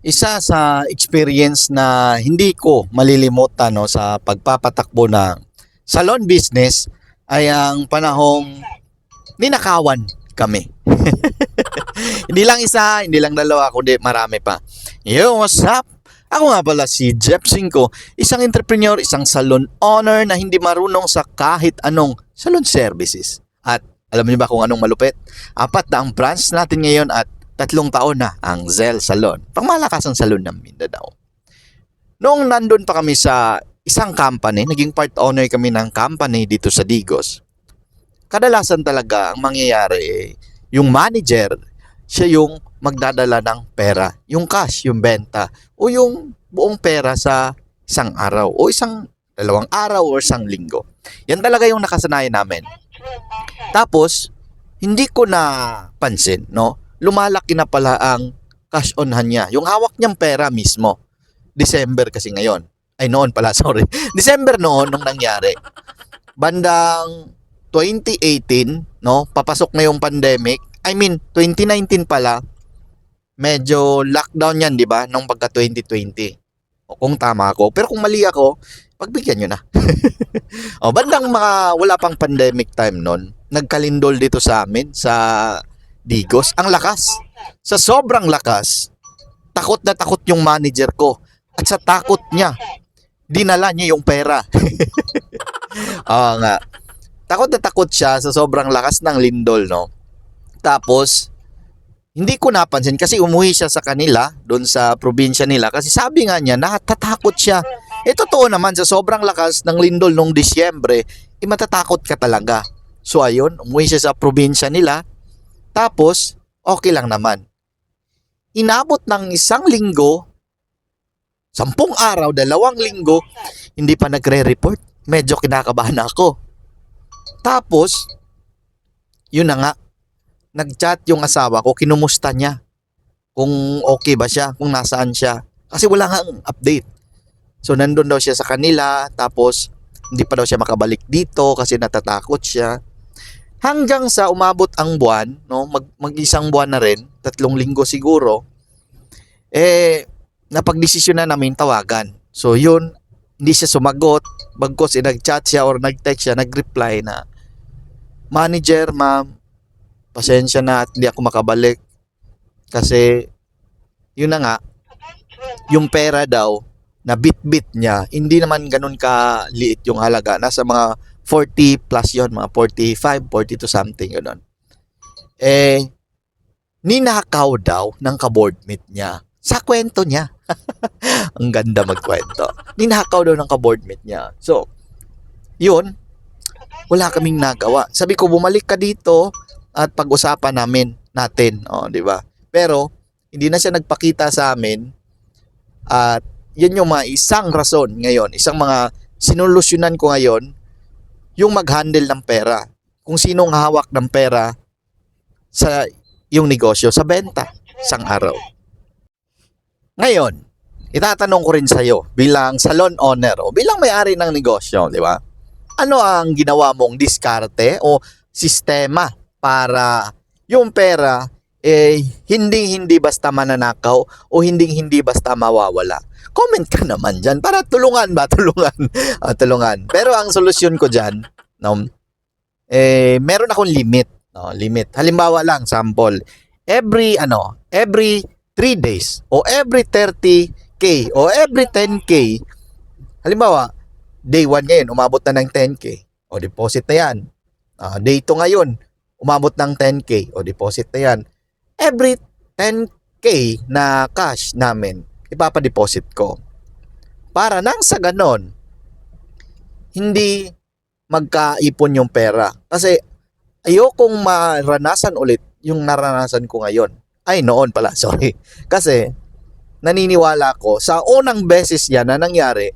Isa sa experience na hindi ko malilimutan no, sa pagpapatakbo ng salon business ay ang panahong ninakawan kami. hindi lang isa, hindi lang dalawa, kundi marami pa. Yo, what's up? Ako nga pala si Jeff Cinco, isang entrepreneur, isang salon owner na hindi marunong sa kahit anong salon services. At alam niyo ba kung anong malupit? Apat na ang branch natin ngayon at tatlong taon na ang Zell Salon. Pangmalakas ang salon ng Mindanao. Noong nandun pa kami sa isang company, naging part owner kami ng company dito sa Digos. Kadalasan talaga ang mangyayari eh, yung manager, siya yung magdadala ng pera, yung cash, yung benta, o yung buong pera sa isang araw, o isang dalawang araw, o isang linggo. Yan talaga yung nakasanayan namin. Tapos, hindi ko na pansin, no? Lumalaki na pala ang cash onhan niya. Yung hawak niyang pera mismo. December kasi ngayon. Ay, noon pala, sorry. December noon nung nangyari. Bandang 2018, no? Papasok na yung pandemic. I mean, 2019 pala. Medyo lockdown yan, di ba? Nung pagka 2020. O, kung tama ako. Pero kung mali ako, pagbigyan nyo na. o, bandang mga wala pang pandemic time noon, nagkalindol dito sa amin sa Digos. Ang lakas. Sa sobrang lakas, takot na takot yung manager ko. At sa takot niya, dinala niya yung pera. Oo nga. Takot na takot siya sa sobrang lakas ng lindol, no? Tapos, hindi ko napansin kasi umuwi siya sa kanila, doon sa probinsya nila. Kasi sabi nga niya, natatakot siya. Eh, totoo naman, sa sobrang lakas ng lindol nung Disyembre, eh, matatakot ka talaga. So, ayun, umuwi siya sa probinsya nila. Tapos, okay lang naman. Inabot ng isang linggo, sampung araw, dalawang linggo, hindi pa nagre-report. Medyo kinakabahan ako. Tapos, yun na nga, nag-chat yung asawa ko, kinumusta niya. Kung okay ba siya, kung nasaan siya. Kasi wala nga update. So, nandun daw siya sa kanila, tapos hindi pa daw siya makabalik dito kasi natatakot siya. Hanggang sa umabot ang buwan, no, mag, mag-isang buwan na rin, tatlong linggo siguro, eh, napagdesisyon na namin tawagan. So, yun, hindi siya sumagot. Bagkos, eh, nag-chat siya or nag-text siya, nag-reply na, Manager, ma'am, pasensya na at hindi ako makabalik. Kasi, yun na nga, yung pera daw, na bit-bit niya, hindi naman ganun ka liit yung halaga. Nasa mga 40 plus yon mga 45, 40 to something, ganun. Eh, ninakaw daw ng kaboardmate niya. Sa kwento niya. Ang ganda magkwento. Ninakaw daw ng kaboardmate niya. So, yun, wala kaming nagawa. Sabi ko, bumalik ka dito at pag-usapan namin natin. O, di ba? Pero, hindi na siya nagpakita sa amin at yan yung mga isang rason ngayon, isang mga sinolusyonan ko ngayon, yung mag-handle ng pera. Kung sinong hawak ng pera sa yung negosyo, sa benta, isang araw. Ngayon, itatanong ko rin sa iyo bilang salon owner o bilang may-ari ng negosyo, di ba? Ano ang ginawa mong diskarte o sistema para yung pera eh hindi hindi basta mananakaw o hindi hindi basta mawawala. Comment ka naman diyan para tulungan ba tulungan. Ah, tulungan. Pero ang solusyon ko diyan, no, eh meron akong limit, no, limit. Halimbawa lang sample, every ano, every 3 days o every 30k o every 10k. Halimbawa, day 1 ngayon umabot na ng 10k. O deposit na 'yan. Ah, day 2 ngayon umabot ng 10k o deposit na 'yan every 10k na cash namin, ipapadeposit ko. Para nang sa ganon, hindi magkaipon yung pera. Kasi ayokong maranasan ulit yung naranasan ko ngayon. Ay, noon pala, sorry. Kasi naniniwala ko sa unang beses yan na nangyari,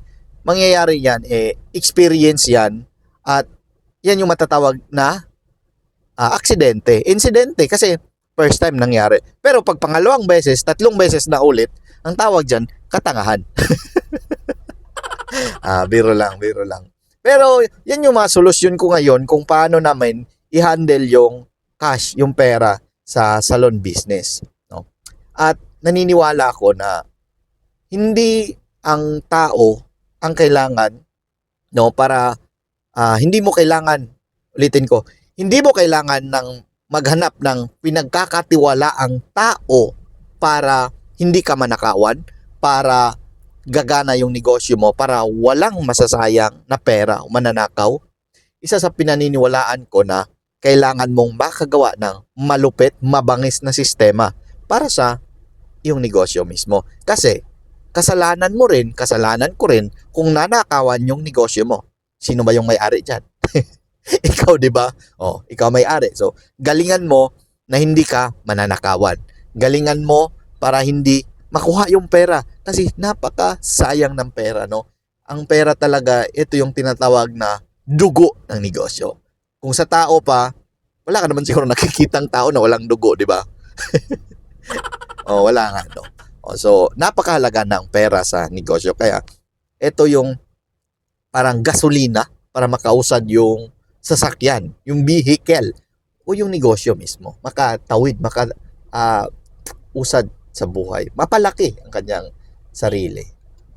mangyayari yan, eh, experience yan at yan yung matatawag na ah, aksidente. Insidente kasi first time nangyari. Pero pag pangalawang beses, tatlong beses na ulit, ang tawag dyan, katangahan. ah, biro lang, biro lang. Pero yan yung mga solusyon ko ngayon kung paano namin i-handle yung cash, yung pera sa salon business. No? At naniniwala ako na hindi ang tao ang kailangan no para ah, hindi mo kailangan ulitin ko hindi mo kailangan ng maghanap ng pinagkakatiwalaang tao para hindi ka manakawan para gagana yung negosyo mo para walang masasayang na pera o mananakaw isa sa pinaniniwalaan ko na kailangan mong makagawa ng malupit, mabangis na sistema para sa iyong negosyo mismo. Kasi kasalanan mo rin, kasalanan ko rin kung nanakawan yung negosyo mo. Sino ba yung may-ari dyan? ikaw, di ba? Oh, ikaw may-ari. So, galingan mo na hindi ka mananakawan. Galingan mo para hindi makuha yung pera. Kasi napaka sayang ng pera, no? Ang pera talaga, ito yung tinatawag na dugo ng negosyo. Kung sa tao pa, wala ka naman siguro nakikitang tao na walang dugo, di ba? oh, wala nga, no? Oh, so, napakahalaga ng pera sa negosyo. Kaya, ito yung parang gasolina para makausad yung sasakyan, yung vehicle, o yung negosyo mismo. Makatawid, maka ah, usad sa buhay. Mapalaki ang kanyang sarili.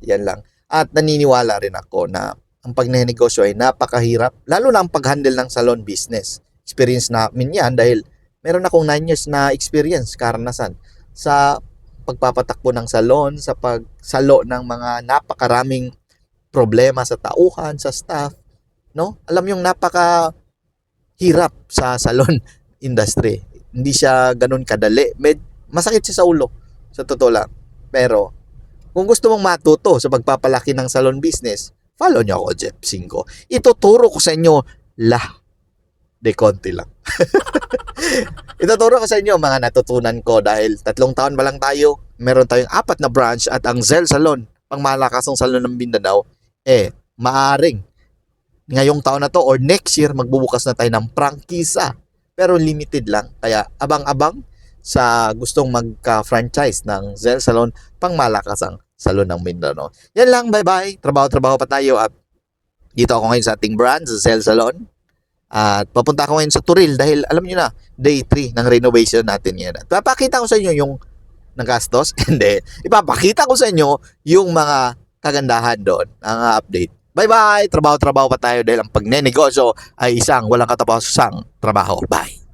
Yan lang. At naniniwala rin ako na ang pagnenegosyo ay napakahirap, lalo na ang pag-handle ng salon business. Experience namin yan dahil meron akong 9 years na experience, karanasan, sa pagpapatakbo ng salon, sa pagsalo ng mga napakaraming problema sa tauhan, sa staff, no? Alam yung napaka hirap sa salon industry. Hindi siya ganun kadali. Med masakit siya sa ulo, sa totoo lang. Pero kung gusto mong matuto sa pagpapalaki ng salon business, follow nyo ako, Jeff Singko. Ituturo ko sa inyo lah de konti lang. Ituturo ko sa inyo mga natutunan ko dahil tatlong taon pa lang tayo, meron tayong apat na branch at ang Zell Salon, pang malakasang salon ng Mindanao, eh, maaring ngayong taon na to or next year magbubukas na tayo ng prangkisa. Pero limited lang. Kaya abang-abang sa gustong magka-franchise ng Zell Salon pang malakasang salon ng Mindanao. Yan lang, bye-bye. Trabaho-trabaho pa tayo at dito ako ngayon sa ating brand, sa Zell Salon. At papunta ako ngayon sa Turil dahil alam niyo na, day 3 ng renovation natin yan. At papakita ko sa inyo yung nagastos. Hindi. Ipapakita ko sa inyo yung mga kagandahan doon, ang update. Bye-bye! Trabaho-trabaho pa tayo dahil ang pagnenegosyo ay isang walang katapusang trabaho. Bye!